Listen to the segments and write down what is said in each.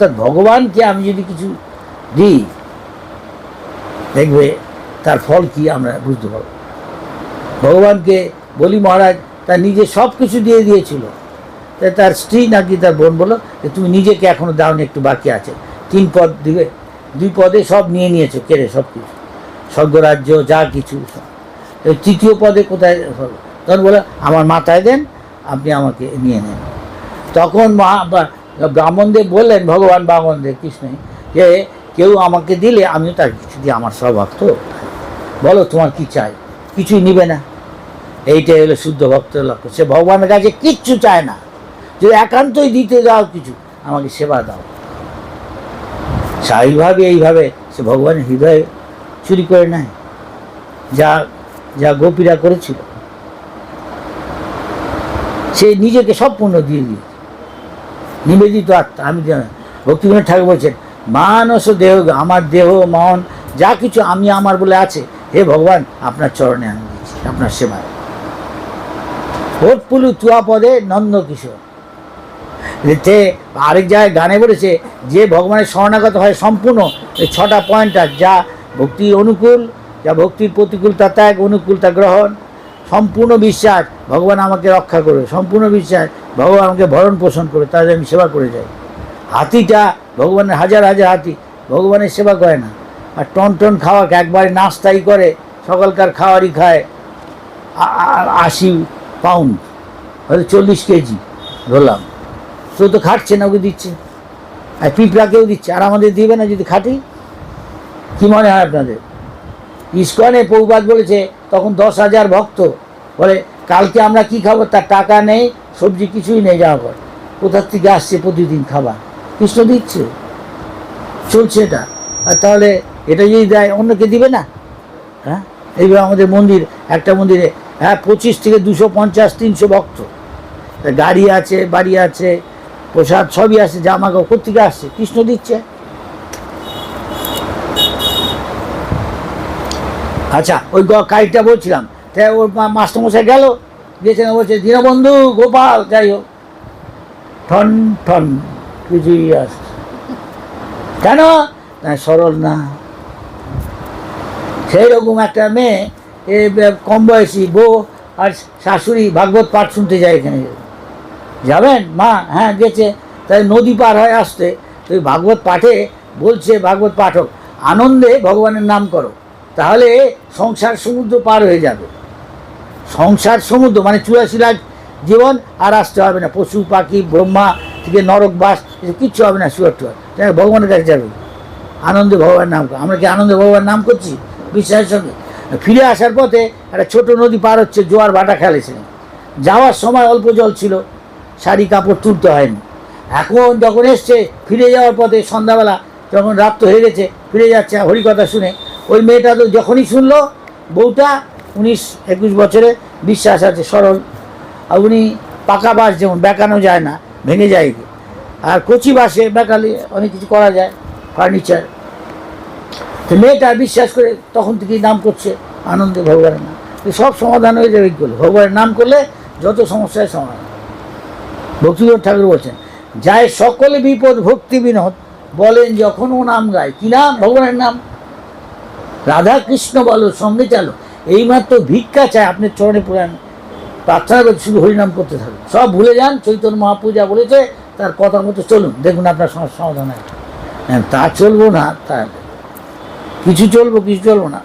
অর্থাৎ ভগবানকে আমি যদি কিছু দিই, দেখবে তার ফল কি আমরা বুঝতে পারব ভগবানকে বলি, মহারাজ, তার নিজে সব কিছু দিয়ে দিয়েছিল তাই তার স্ত্রী নাকি তার বোন বলল যে তুমি নিজেকে এখনও দাওনি, একটু বাকি আছে তিন পদ দিবে, দুই পদে সব নিয়ে নিয়েছো, কেড়ে সব কিছু স্বর্গরাজ্য, যা কিছু। তৃতীয় পদে কোথায়? তখন বলে, আমার মাথায় দেন, আপনি আমাকে নিয়ে নেন তখন বা- ব্রাহ্মণদেব বললেন, ভগবান ব্রাহ্মণদেব কৃষ্ণ যে কেউ আমাকে দিলে আমিও তার কিছু দিই, আমার স্বভাব তো বলো তোমার কি চাই? কিছুই নিবে না। এইটাই হলো শুদ্ধ ভক্তের লক্ষ্য। সে ভগবানের কাছে কিচ্ছু চায় না। যদি একান্তই দিতে দাও কিছু, আমাকে সেবা দাও। স্বাভাবিকভাবে এইভাবে সে ভগবানের হৃদয়ে চুরি করে নেয়। যা যা গোপীরা করেছিল। সে নিজেকে সম্পূর্ণ দিয়ে দিয়েছে নিবেদিত আত্মা, আমি। ভক্তিবিনোদ ঠাকুর বলছেন, মানস দেহ, আমার দেহ, মন, যা কিছু আমি আমার বলে আছে, হে ভগবান, আপনার চরণে আমি দিচ্ছি, আপনার সেবায় ভোটপুলু চুয়া পদে নন্দ কিশোর এতে আরেক জায়গায় গানে বলেছে, যে ভগবানের শরণাগত হয় সম্পূর্ণ এই ছটা পয়েন্টার, যা ভক্তির অনুকূল, যা ভক্তির প্রতিকূলতা ত্যাগ, অনুকূলতা গ্রহণ সম্পূর্ণ বিশ্বাস ভগবান আমাকে রক্ষা করবে। সম্পূর্ণ বিশ্বাস ভগবান আমাকে ভরণ পোষণ করবে তাদের আমি সেবা করে যাই। হাতিটা ভগবানের হাজার হাজার হাতি, ভগবানের সেবা করে না। আর টন টন খাওয়া একবারে নাস্তাই করে, সকালকার খাওয়ারই খায় আশি পাউন্ড হয়তো চল্লিশ কেজি ধরলাম। তো তো খাটছে না, ওকে দিচ্ছে। আর পিঁপড়াকেও দিচ্ছে। আর আমাদের দিবে না যদি খাটি? কি মনে হয় আপনাদের? ইস্কনে পৌবাদ বলেছে তখন দশ হাজার ভক্ত। বলে, কালকে আমরা কি খাব? তার টাকা নেই, সবজি কিছুই নেই যাওয়া পর। কোথার থেকে আসছে প্রতিদিন খাবার? কৃষ্ণ দিচ্ছে। চলছে এটা। আর তাহলে এটা যদি দেয়, অন্যকে দিবে না? হ্যাঁ? এইভাবে আমাদের মন্দির, একটা মন্দিরে হ্যাঁ পঁচিশ থেকে দুশো পঞ্চাশ, তিনশো ভক্ত। গাড়ি আছে, বাড়ি আছে, প্রসাদ সবই আছে, জামা কাপড় কোথেকে আসছে? কৃষ্ণ দিচ্ছে। আচ্ছা ওই কাজটা বলছিলাম। তাই ওর মা- মাস্টারমশাই গেল গিয়েছেন বলছে, দীনবন্ধু, গোপাল, যাই হোক। ঠন ঠন, কিছুই আসছে কেন? সরল না। সেই রকম একটা মেয়ে, এ কম বয়সী বউ আর শাশুড়ি ভাগবত পাঠ শুনতে যায় এখানে। যাবেন? মা হ্যাঁ গেছে। তাই নদী পার হয়ে আসতে তুই ভাগবত পাঠে বলছে, ভাগবত পাঠক, আনন্দে ভগবানের নাম করো। তাহলে সংসার সমুদ্র পার হয়ে যাবে। সংসার সমুদ্র মানে চুরাশি লাখ জীবন আর আসতে হবে না। পশু, পাখি, ব্রহ্মা, থেকে নরক, বাস কিচ্ছু হবে না, সুয়ার টুয়ার। ভগবানের কাছে যাবে। আনন্দে ভগবানের নাম আমরা কি আনন্দে ভগবানের নাম করছি? বিশ্বাসের সঙ্গে। ফিরে আসার পথে একটা ছোট নদী পার হচ্ছে, জোয়ার ভাটা খেলেছিলেন যাওয়ার সময় অল্প জল ছিল, শাড়ি, কাপড় তুলতে হয়নি। এখন যখন এসছে, ফিরে যাওয়ার পথে সন্ধ্যাবেলা যখন রাত হয়ে গেছে, ফিরে যাচ্ছে, হরিকথা শুনে ওই মেয়েটা তো যখনই শুনলো, বউটা উনিশ একুশ বছরে বিশ্বাস আছে সরল আর উনি পাকা বাস যেমন, বেঁকানো যায় না, ভেঙে যায়। আর কচি বাসে বেঁকালে অনেক কিছু করা যায়, ফার্নিচার। তো মেয়েটা বিশ্বাস করে তখন থেকেই নাম করছে, আনন্দে ভগবানের নাম। সব সমাধান হয়ে যাবে করলে ভগবানের নাম করলে যত সমস্যায় সমাধান। ভক্তিবিনোদ ঠাকুর বলছেন, যায় সকলে বিপদ ভক্তি বিনোদ বলেন যখন ও নাম গায়। কি নাম? ভগবানের নাম? রাধা কৃষ্ণ বলো সঙ্গে চালো। এইমাত্র ভিক্ষা চায় আপনার চরণে পুরাণ প্রার্থনা করে শুধু হরিনাম করতে থাকুন। সব ভুলে যান চৈতন্য মহাপূজা বলেছে তার কথা মতো চলুন। দেখুন আপনার সমস্যার সমাধান হয় হ্যাঁ তা চলবো না তা কিছু চলবো কিছু চলবো না।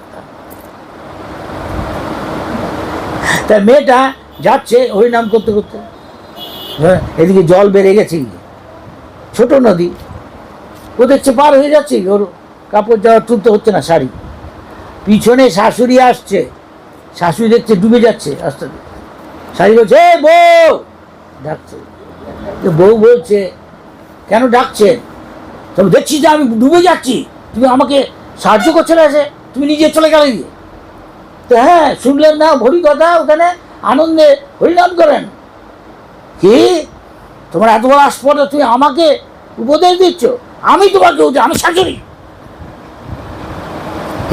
তা মেয়েটা যাচ্ছে হরিনাম করতে করতে। হ্যাঁ, এদিকে জল বেড়ে গেছে। ছোট নদী। ও দেখছে পার হয়ে যাচ্ছে ওর কাপড় যাওয়া তুলতে হচ্ছে না শাড়ি। পিছনে শাশুড়ি আসছে। শাশুড়ি দেখছে ডুবে যাচ্ছে আস্তে শাড়ি বলছে "এ বউ! ডাকছে। বউ বলছে, কেন ডাকছেন? তবে দেখছি যে আমি ডুবে যাচ্ছি। তুমি আমাকে সাহায্য করছে না এসে। তুমি নিজে চলে গেলে গিয়ে। তো হ্যাঁ শুনলেন না হরি কথা, ওখানে আনন্দে হরিনাম করেন। কি? তোমার এত বড় আসপদে তুমি আমাকে উপদেশ দিচ্ছ? আমি তোমাকে আমি শাশুড়ি।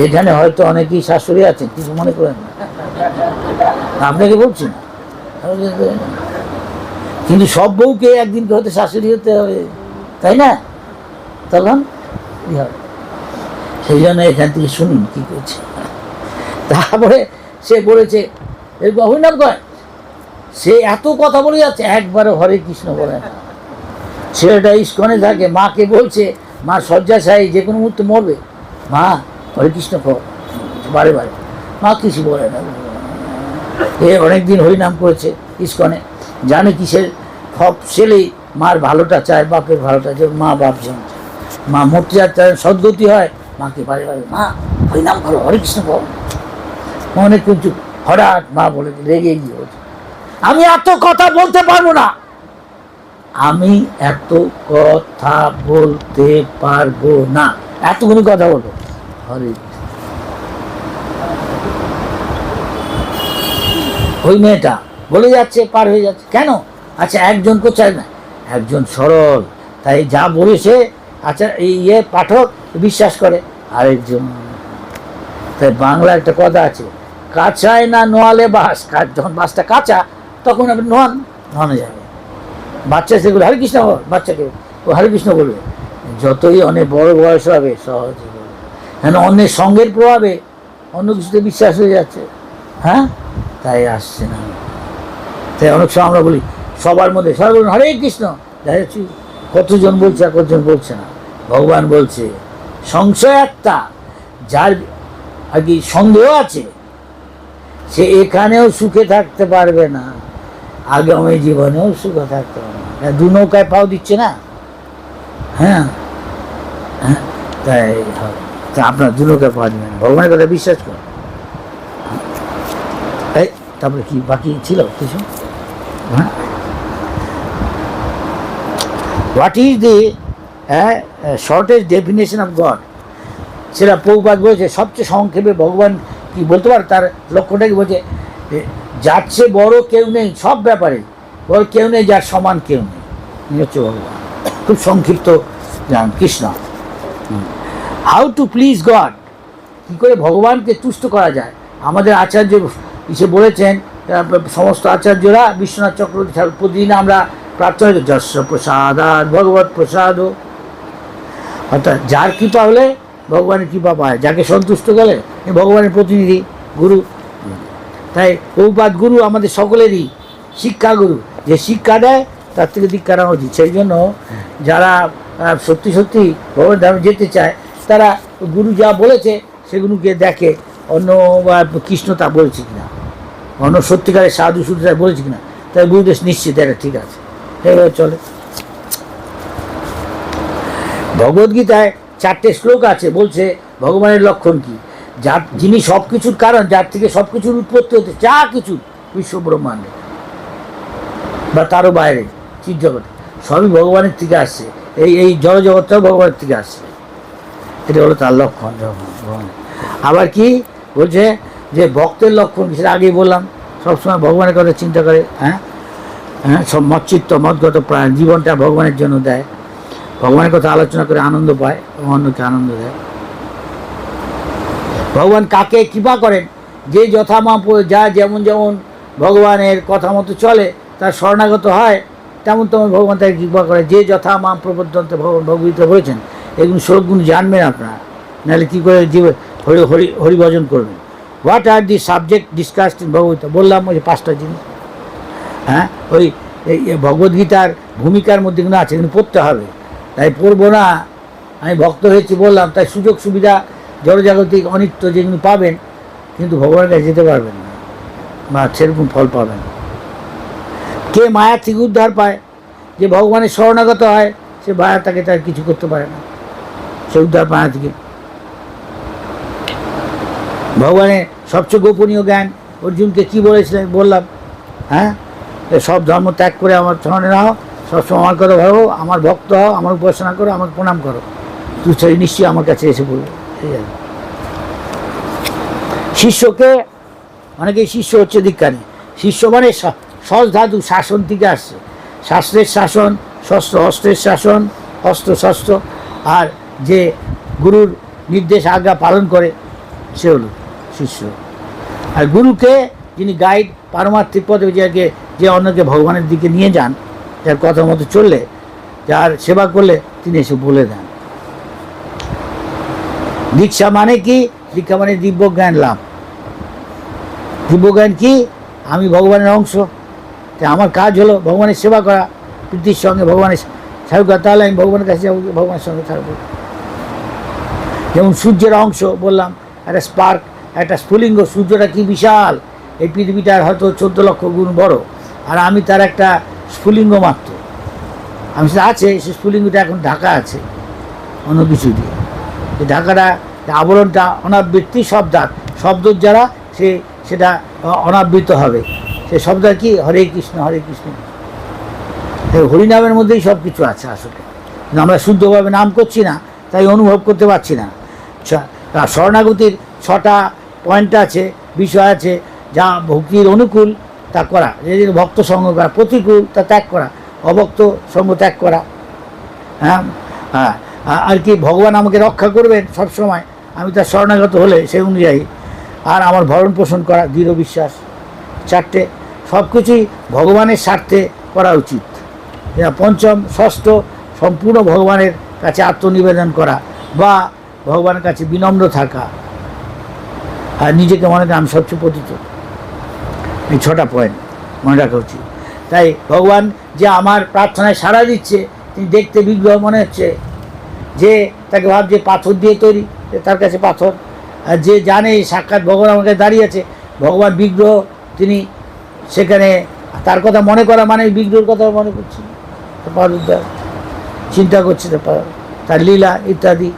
এখানে হয়তো অনেকেই শাশুড়ি আছেন, কিছু মনে করেন না। আপনাকে বলছি কিন্তু সব বউকে একদিন হয়তো শাশুড়ি হতে হবে? তাই না? তখন সেই জন্য এখান থেকে শুনুন কি করছে। তারপরে সে বলেছে এরকম হরিনাম কয় সে এত কথা বলে যাচ্ছে একবারে হরে কৃষ্ণ বলে ছেলেটা ইস্কনে থাকে, মাকে বলছে, মা শয্যাশায়ী, যে কোনো মুহূর্তে মরবে। মা হরে কৃষ্ণ কর বারে বারে। মা কিছু বলে না। এ অনেকদিন হরিনাম করেছে ইস্কনে। জানে কিসের সব ছেলেই মার ভালোটা চায়, বাপের ভালোটা চায়, মা বাপ চায়। মা মূর্তি চায় সদ্গতি হয়, মাকে বারে বারে, মা, হরিনাম করো হরে কৃষ্ণ কর। মনে কিন্তু হঠাৎ মা বলে, রেগে গিয়ে আমি এত কথা বলতে পারব না। আমি এত কথা বলতে পারব না। এতগুলো কথা বলব। ওই মেয়েটা বলে যাচ্ছে, পার হয়ে যাচ্ছে। কেন? আচ্ছা একজন কো চায় না। একজন সরল। তাই যা বলেছে আচ্ছা এই ইয়ে পাঠক বিশ্বাস করে। আরেকজন, তাই বাংলা একটা কথা আছে, কাঁচায় না নোয়ালে বাস। যখন বাসটা কাঁচা, তখন আপনি নোয়ান, নোয়ানো যাবে। বাচ্চা সেগুলো হরে কৃষ্ণ বাচ্চাকে ও হরে কৃষ্ণ বলবে। যতই অনেক বড় বয়স হবে, সহজে কেন অন্যের সঙ্গের প্রভাবে অন্য কিছুতে বিশ্বাস হয়ে যাচ্ছে? হ্যাঁ? তাই আসছে না। তাই অনেক সময় আমরা বলি, সবার মধ্যে সবাই বলুন, হরে কৃষ্ণ। দেখা যাচ্ছে কতজন বলছে আর কতজন বলছে না? ভগবান বলছে সংশয় একটা যার আর কি সন্দেহ আছে, সে এখানেও সুখে থাকতে পারবে না, আগামী জীবনেও সুখে থাকতে পারবে না। দু নৌকায় পাও দিচ্ছে না? হ্যাঁ? হ্যাঁ তাই হবে। তা আপনার দু নৌকায় পাওয়া যাবে ভগবানের কথা বিশ্বাস করুন। এই, তারপরে কি বাকি ছিল কিছু? হ্যাঁ? What is the shortest definition of God সেটা পৌপাত বলছে, সবচেয়ে সংক্ষেপে ভগবান কি বলতে পারে, তার লক্ষ্যটা কি বলছে? যে যার বড় কেউ নেই, সব ব্যাপারে বড় কেউ নেই, যার সমান কেউ নেই। হচ্ছে ভগবান। খুব সংক্ষিপ্ত জান Krishna. How to please God কী করে ভগবানকে তুষ্ট করা যায়? আমাদের আচার্য ইসে বলেছেন, সমস্ত আচার্যরা, বিশ্বনাথ চক্রবর্তী প্রতিদিন আমরা প্রার্থনা করি যশ প্রসাদ আর ভগবত প্রসাদ। অর্থাৎ যার কৃপা হলে ভগবানের কৃপা পায়, যাকে সন্তুষ্ট করলে এ ভগবানের প্রতিনিধি, গুরু। তাই বহুপাত গুরু আমাদের সকলেরই শিক্ষা গুরু। যে শিক্ষা দেয়, তার থেকে দীক্ষা নেওয়া উচিত। সেই জন্য যারা সত্যি সত্যি ভগবান ধামে যেতে চায় তারা গুরু যা বলেছে সেগুলোকে দেখে অন্য কৃষ্ণ তা বলছে কিনা। অন্য সত্যিকারের সাধু সুররা বলেছে কিনা। তাই গুরুদেশ নিশ্চিত এটা ঠিক আছে। এইভাবে চলে। ভগবদ্গীতায় চারটে শ্লোক আছে, বলছে ভগবানের লক্ষণ কি? যার, যিনি সব কিছুর কারণ, যার থেকে সব কিছুর উৎপত্তি হতে যা কিছু বিশ্ব ব্রহ্মাণ্ডে বা তারও বাইরে চিৎ জগতে সবই ভগবানের থেকে আসছে। এই এই জড়জগৎটাও ভগবানের থেকে আসছে। এটা হলো তার লক্ষণ আবার কি? বলছে যে ভক্তের লক্ষণ সেটা আগেই বললাম। সবসময় ভগবানের কথা চিন্তা করে হ্যাঁ? হ্যাঁ সব মচ্চিত্ত মদগত প্রাণ, জীবনটা ভগবানের জন্য দেয়। ভগবানের কথা আলোচনা করে আনন্দ পায়, অন্যকে আনন্দ দেয়। ভগবান কাকে কৃপা করেন? যে যথামাপ যা যেমন যেমন ভগবানের কথা মতো চলে, তার শরণাগত হয়, তেমন তেমন ভগবান তাকে কৃপা করে। যে যথা মা প্রবর্তন্তে ভগবান ভগবীতে বলেছেন এগুলো শ্লোকগুলো জানবেন আপনারা। নাহলে কী করে জীবন হরি হরি হরিভজন করবেন। What are the subject discussed in Bhagavat বললাম ওই পাঁচটা জিনিস। হ্যাঁ? ওই ভগবদ্গীতার ভূমিকার মধ্যে কিন্তু আছে, কিন্তু পড়তে হবে। তাই পড়ব না। আমি ভক্ত হয়েছি বললাম, তাই সুযোগ সুবিধা জড়জাগতিক অনিত্য যেগুলো পাবেন, কিন্তু ভগবানের কাছে যেতে পারবেন না। বা সেরকম ফল পাবেন। কে মায়া থেকে উদ্ধার পায়? যে ভগবানের শরণাগত হয়, সে মায়া তাকে তার কিছু করতে পারে না। উদ্ধার মায়া ভগবানের সবচেয়ে গোপনীয় জ্ঞান অর্জুনকে কি বলেছিলেন বললাম হ্যাঁ? সব ধর্ম ত্যাগ করে আমার শরণে নাও সবসময় আমার কথা ভাবো আমার ভক্ত হও, আমার উপাসনা করো আমাকে প্রণাম করো। তুই সেই নিশ্চয়ই আমার কাছে এসে বলবে। ঠিক আছে শিষ্যকে, অনেকেই শিষ্য হচ্ছে দীক্ষা নেই শিষ্য মানে সস ধাতু, শাসন থেকে আসছে। শাস্ত্রের শাসন, শস্ত্র অস্ত্রের শাসন অস্ত্র শস্ত্র, আর যে গুরুর নির্দেশ আজ্ঞা পালন করে, সে হলো শিষ্য। আর গুরুকে যিনি গাইড পারমার্থিক পদে যাকে যে অন্যকে ভগবানের দিকে নিয়ে যান, যার কথা মতো চললে, যার সেবা করলে তিনি এসে বলে দেন। দীক্ষা মানে কি? দীক্ষা মানে দিব্য জ্ঞান লাভ। দিব্য জ্ঞান কি? আমি ভগবানের অংশ তা আমার কাজ হলো ভগবানের সেবা করা। প্রীতির সঙ্গে ভগবানের করা তাহলে আমি ভগবানের কাছে যাব, ভগবানের সঙ্গে থাকব। যেমন সূর্যের অংশ বললাম, একটা স্পার্ক একটা স্ফুলিঙ্গ, সূর্যটা কি বিশাল? এই পৃথিবীটার হয়তো চোদ্দ লক্ষ গুণ বড়। আর আমি তার একটা স্ফুলিঙ্গ মাত্র। আমি সেটা আছে সে স্ফুলিঙ্গটা এখন ঢাকা আছে, অন্য কিছু দিয়ে। এই ঢাকাটা আবরণটা অনাবৃত্তি শব্দার শব্দর যারা, সে সেটা অনাবৃত হবে। সে শব্দ কি? হরে কৃষ্ণ হরে কৃষ্ণ। হরিনামের মধ্যেই সব কিছু আছে আসলে। আমরা শুদ্ধভাবে নাম করছি না, তাই অনুভব করতে পারছি না। শরণাগতির ছটা পয়েন্ট আছে, বিষয় আছে, যা ভক্তির অনুকূল তা করা। যদি ভক্ত সঙ্গ করা প্রতিকূল তা ত্যাগ করা, অভক্ত সঙ্গ ত্যাগ করা। হ্যাঁ? হ্যাঁ আর কি ভগবান আমাকে রক্ষা করবেন সব সময় আমি তার শরণাগত হলে সেই অনুযায়ী। আর আমার ভরণ পোষণ করা, দৃঢ় বিশ্বাস, চারটে সব কিছুই ভগবানের স্বার্থে করা উচিত। পঞ্চম, ষষ্ঠ, সম্পূর্ণ ভগবানের কাছে আত্মনিবেদন করা। বা ভগবানের কাছে বিনম্র থাকা আর নিজেকে মনে আমি সবচেয়ে পতিত। এই ছটা পয়েন্ট মনে রাখা উচিত। তাই ভগবান যে আমার প্রার্থনায় সাড়া দিচ্ছে, তিনি দেখতে বিগ্রহ মনে হচ্ছে যে তাকে ভাবছে পাথর দিয়ে তৈরি তার কাছে পাথর। আর যে জানে, সাক্ষাৎ ভগবান আমার কাছে দাঁড়িয়ে আছে, ভগবান বিগ্রহ, তিনি সেখানে তার কথা মনে করা মানে বিগ্রহের কথা মনে করছি। পারুদ্দার চিন্তা করছে তার লীলা ইত্যাদি।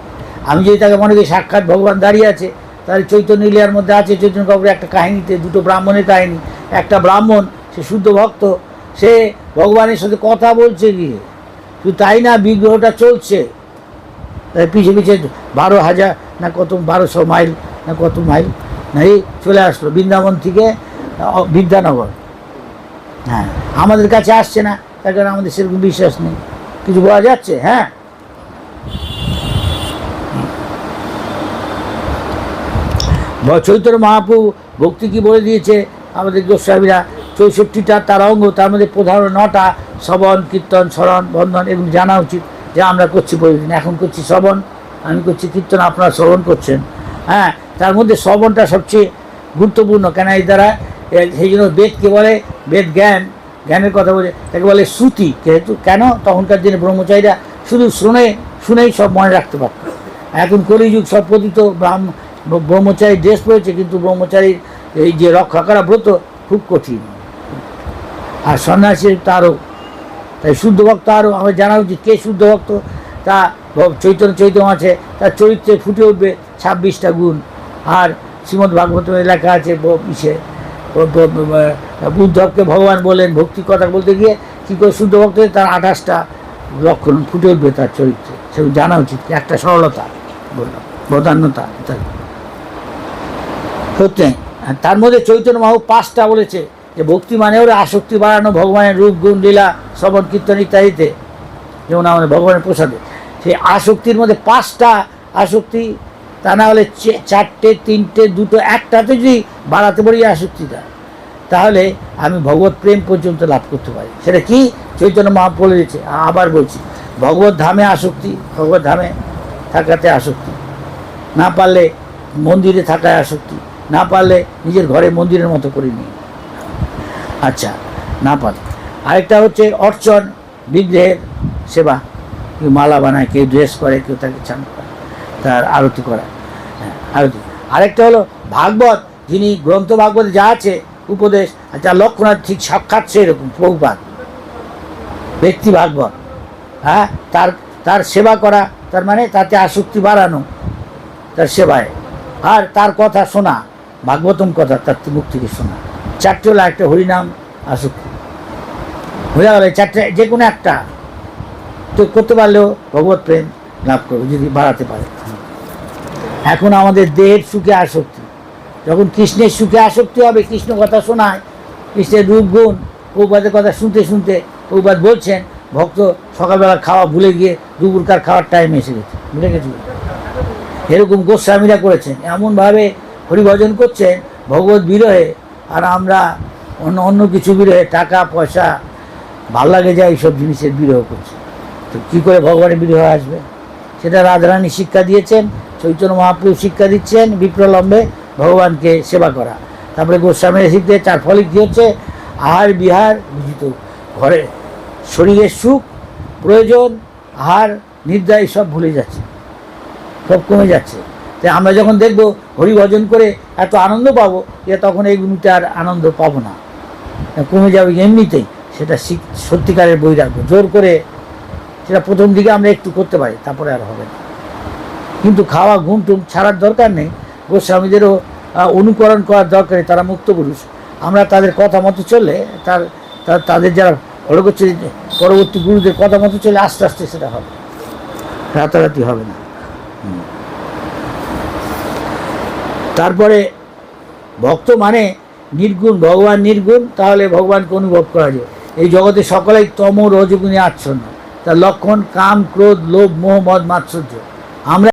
আমি যদি তাকে মনে করি সাক্ষাৎ ভগবান দাঁড়িয়ে আছে তাহলে চৈতন্য লীলার মধ্যে আছে চৈতন্য কাপুরের একটা কাহিনীতে, দুটো ব্রাহ্মণের কাহিনী। একটা ব্রাহ্মণ, সে শুদ্ধ ভক্ত, সে ভগবানের সাথে কথা বলছে গিয়ে শুধু তাই না বিগ্রহটা চলছে? তাই পিছে পিছে বারো হাজার না কত, বারোশো মাইল না কত মাইল, না এই চলে আসলো বৃন্দাবন থেকে বিদ্যানগর। হ্যাঁ আমাদের কাছে আসছে না, তার কারণে আমাদের সেরকম বিশ্বাস নেই। কিছু বলা যাচ্ছে? হ্যাঁ। চৈতন্য মহাপ্রভু ভক্তি কি বলে দিয়েছে? আমাদের গোস্বামীরা চৌষট্টিটা তার অঙ্গ তার মধ্যে প্রধান নটা, শ্রবণ, কীর্তন, স্মরণ, বন্ধন এগুলো জানা উচিত যা আমরা করছি প্রতিদিন। এখন করছি শ্রবণ, আমি করছি কীর্তন, আপনারা শ্রবণ করছেন। হ্যাঁ তার মধ্যে শ্রবণটা সবচেয়ে গুরুত্বপূর্ণ। কেন এই দ্বারা? সেই জন্য বেদকে বলে? বেদ জ্ঞান। জ্ঞানের কথা বলে, তাকে বলে শ্রুতি। যেহেতু কেন? তখনকার দিনে ব্রহ্মচারীরা শুধু শুনে, শুনেই সব মনে রাখতে পারত। এখন কলিযুগ সব পতিত, ব্রাহ্ম ব্রহ্মচারী ড্রেস পড়েছে কিন্তু ব্রহ্মচারীর এই যে রক্ষা করা ব্রত খুব কঠিন। আর সন্ন্যাসীর তারও, তাই শুদ্ধ ভক্ত আরও আমার জানা উচিত কে শুদ্ধ ভক্ত, তা চৈতন্য চৈতন্য আছে, তার চরিত্রে ফুটে উঠবে ছাব্বিশটা গুণ। আর শ্রীমদ্ ভাগবতের লেখা আছে ইসে বুদ্ধকে ভগবান বলেন ভক্তি কথা বলতে গিয়ে কী করে শুদ্ধ ভক্ত তার আঠাশটা লক্ষণ ফুটে উঠবে তার চরিত্রে। সেগুলো জানা উচিত, একটা সরলতা বললাম বদান্যতা ইত্যাদি আর তার মধ্যে চৈতন্য মাহু পাঁচটা বলেছে যে ভক্তি মানে ওরা আসক্তি বাড়ানো, ভগবানের রূপ, গুণ, লীলা, শ্রবণ, কীর্তন ইত্যাদিতে। যেমন আমাদের ভগবানের প্রসাদে। সেই আসক্তির মধ্যে পাঁচটা আসক্তি, তা না হলে চারটে, তিনটে, দুটো, একটাতে যদি বাড়াতে পারি আসক্তিটা, তাহলে আমি ভগবত প্রেম পর্যন্ত লাভ করতে পারি। সেটা কি? চৈতন্য মহা বলে দিয়েছে। আবার বলছি, ভগবত ধামে আসক্তি, ভগবত ধামে থাকাতে আসক্তি। না পারলে মন্দিরে থাকায় আসক্তি। না পারলে নিজের ঘরে মন্দিরের মতো করে নিই আচ্ছা না পারে আরেকটা হচ্ছে অর্চন, বিগ্রহের সেবা। কেউ মালা বানায়, কেউ ড্রেস করে, কেউ তাকে চান তার আরতি করা হ্যাঁ আরতি। আরেকটা হলো ভাগবত, যিনি গ্রন্থ ভাগবত যা আছে, উপদেশ, আর যার লক্ষণার ঠিক সাক্ষাৎ সেরকম প্রভুপাত ব্যক্তি ভাগবত। হ্যাঁ তার তার সেবা করা, তার মানে তাতে আসক্তি বাড়ানো, তার সেবায়। আর তার কথা শোনা। ভাগবতম কথা, তার মুখ থেকে শোনা। চারটে হলো একটা হরিনাম আসক্তি হয়ে গেলে চারটে, যে কোনো একটা। তো করতে পারলেও ভগবত প্রেম লাভ করবে, যদি বাড়াতে পারে। এখন আমাদের দেহের সুখে আসক্তি। যখন কৃষ্ণের সুখে আসক্তি হবে, কৃষ্ণ কথা শোনায়, কৃষ্ণের রূপ গুণ, প্রভুপাদের কথা শুনতে শুনতে প্রভুপাত বলছেন, ভক্ত সকালবেলা খাওয়া ভুলে গিয়ে দুপুরকার খাওয়ার টাইম এসে গেছে। ভুলে গেছি। এরকম গোস্বামীরা করেছেন। এমনভাবে হরিভজন করছে, ভগবত বিরহে, আর আমরা অন্য অন্য কিছু বিরহে, টাকা, পয়সা, ভালো লাগে যায় এইসব জিনিসের বিরহ করছে। তো কী করে ভগবানের বিরহ আসবে? সেটা রাধারানী শিক্ষা দিয়েছেন, চৈতন্য মহাপ্রভু শিক্ষা দিচ্ছেন, বিপ্রলম্বে ভগবানকে সেবা করা। তারপরে গোস্বামীর শিখতে চার ফলে কী হচ্ছে? আহার, বিহার বুঝিত ঘরে শরীরের সুখ, প্রয়োজন, আহার, নিদ্রা সব ভুলে যাচ্ছে, সব কমে যাচ্ছে। তাই আমরা যখন দেখব হরিভজন করে এত আনন্দ পাবো, যে তখন এইগুলিতে আর আনন্দ পাবো না। কমে যাবে এমনিতেই, সেটা সত্যিকারের বই রাখব জোর করে সেটা প্রথম দিকে আমরা একটু করতে পারি, তারপরে আর হবে না। কিন্তু খাওয়া, ঘুম টুম ছাড়ার দরকার নেই। গোস্বামীদেরও অনুকরণ করার দরকার তারা মুক্ত পুরুষ আমরা তাদের কথা মতো চললে, তার তাদের যারা পরবর্তী পরবর্তী গুরুদের কথা মতো চলে আস্তে আস্তে সেটা হবে। রাতারাতি হবে না। তারপরে ভক্ত মানে নির্গুণ, ভগবান নির্গুণ, তাহলে ভগবানকে অনুভব করা যায়। এই জগতে সকলেই তম, রজগুণে আচ্ছন্ন। তার লক্ষণ কাম, ক্রোধ, লোভ, মোহ, মদ, মাৎসর্য। আমরা